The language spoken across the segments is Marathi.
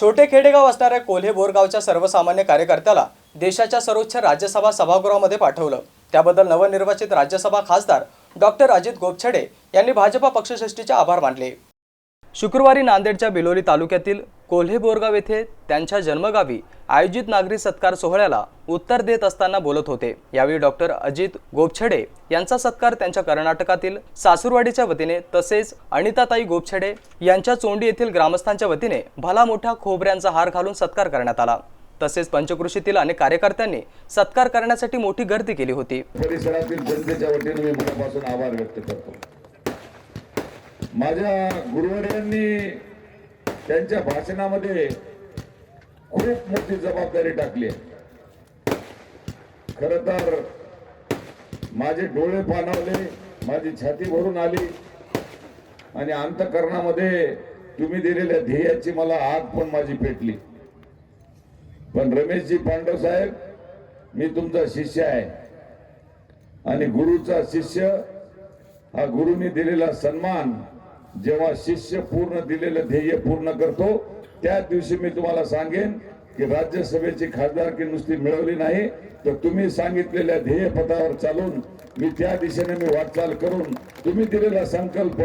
छोटे खेडेगाव असणाऱ्या कोल्हे बोरगावच्या सर्वसामान्य कार्यकर्त्याला देशाच्या सर्वोच्च राज्यसभा सभागृहामध्ये पाठवलं. त्याबद्दल नवनिर्वाचित राज्यसभा खासदार डॉक्टर अजित गोपछडे यांनी भाजपा पक्षश्रेष्ठीचे आभार मानले. शुक्रवारी नांदेडच्या बिलोली तालुक्यातील कोल्हे बोरगाव येथे त्यांच्या जन्मगावी आयोजित नागरी सत्कार सोहळ्याला उत्तर देत असताना बोलत होते. यावेळी डॉक्टर अजित गोपछडे यांचा सत्कार त्यांच्या कर्नाटकातील सासूरवाडीच्या वतीने तसेच अनिताताई गोपछडे यांच्या चोंडी येथील ग्रामस्थांच्या वतीने भला मोठ्या खोबऱ्यांचा हार घालून सत्कार करण्यात आला. तसेच पंचकृषीतील अनेक कार्यकर्त्यांनी सत्कार करण्यासाठी मोठी गर्दी केली होती. परिसरातील जनतेच्या वतीने मी मनापासून आभार व्यक्त करतो. माझ्या गुरुवर्यांनी त्यांच्या भाषणामध्ये खूप मोठी जबाबदारी टाकली आहे. खर तर माझे डोळे पाणावले माझी छाती भरून आली आणि अंतकरणामध्ये तुम्ही दिलेल्या ध्येयाची मला आग पण माझी पेटली. पण रमेशजी पांडव साहेब मी तुमचा शिष्य आहे आणि गुरुचा शिष्य हा गुरुनी दिलेला सन्मान जेव्हा शिष्य पूर्ण दिलेलं ध्येय पूर्ण करतो त्या दिवशी मी तुम्हाला सांगेन की राज्यसभेची खासदारकी नुसती मिळवली नाही तर तुम्ही सांगितलेल्या ध्येय पथावर चालून मी त्या दिशेने मी वाटचाल करून तुम्ही दिलेला संकल्प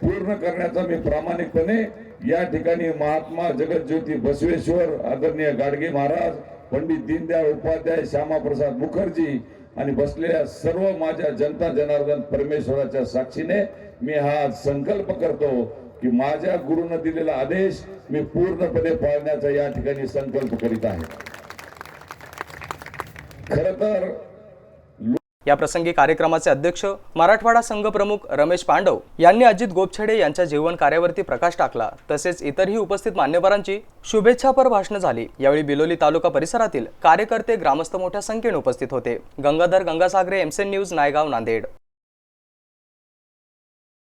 पूर्ण करण्याचा मी प्रामाणिकपणे या ठिकाणी महात्मा जगज्योती बसवेश्वर आदरणीय गाडगे महाराज पंडित दीनदयाळ उपाध्याय श्यामाप्रसाद मुखर्जी आणि बसलेल्या सर्व माझ्या जनता जनार्दन परमेश्वराच्या साक्षीने मी हा संकल्प करतो की माझ्या गुरुनं दिलेला आदेश मी पूर्णपणे पाळण्याचा या ठिकाणी संकल्प करीत आहे. खर तर याप्रसंगी कार्यक्रमाचे अध्यक्ष मराठवाडा संघ प्रमुख रमेश पांडव यांनी अजित गोपछडे यांच्या जीवन कार्यावरती प्रकाश टाकला. तसेच इतरही उपस्थित मान्यवरांची शुभेच्छापर भाषणं झाली. यावेळी बिलोली तालुका परिसरातील कार्यकर्ते ग्रामस्थ मोठ्या संख्येने उपस्थित होते. Gangadhar Gangasagare MCN news Naigaon Nanded.